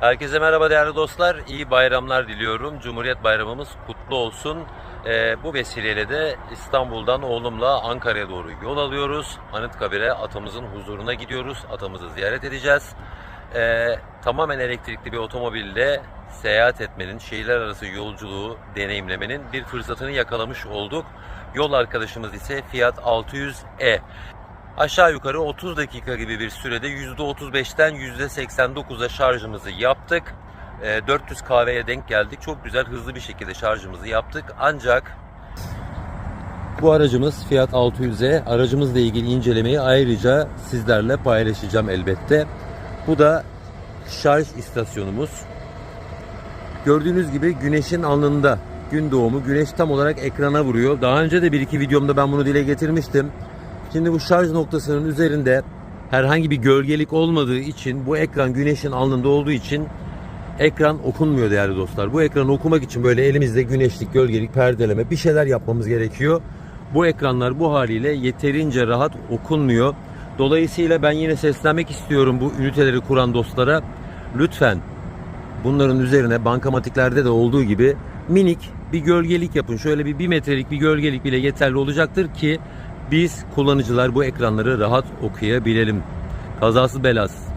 Herkese merhaba değerli dostlar. İyi bayramlar diliyorum. Cumhuriyet Bayramımız kutlu olsun. Ee, bu vesileyle de İstanbul'dan oğlumla Ankara'ya doğru yol alıyoruz. Anıtkabir'e atamızın huzuruna gidiyoruz. Atamızı ziyaret edeceğiz. Ee, tamamen elektrikli bir otomobille seyahat etmenin, şehirler arası yolculuğu deneyimlemenin bir fırsatını yakalamış olduk. Yol arkadaşımız ise Fiat 600e. Aşağı yukarı 30 dakika gibi bir sürede %35'ten %89'a şarjımızı yaptık. Ee, 400 kahveye denk geldik. Çok güzel hızlı bir şekilde şarjımızı yaptık. Ancak bu aracımız Fiat 600'e aracımızla ilgili incelemeyi ayrıca sizlerle paylaşacağım elbette. Bu da şarj istasyonumuz. Gördüğünüz gibi güneşin alnında gün doğumu güneş tam olarak ekrana vuruyor. Daha önce de bir iki videomda ben bunu dile getirmiştim. Şimdi bu şarj noktasının üzerinde herhangi bir gölgelik olmadığı için bu ekran güneşin alnında olduğu için ekran okunmuyor değerli dostlar. Bu ekranı okumak için böyle elimizde güneşlik, gölgelik, perdeleme bir şeyler yapmamız gerekiyor. Bu ekranlar bu haliyle yeterince rahat okunmuyor. Dolayısıyla ben yine seslenmek istiyorum bu üniteleri kuran dostlara. Lütfen bunların üzerine bankamatiklerde de olduğu gibi minik bir gölgelik yapın. Şöyle bir bir metrelik bir gölgelik bile yeterli olacaktır ki biz kullanıcılar bu ekranları rahat okuyabilelim. Kazası belası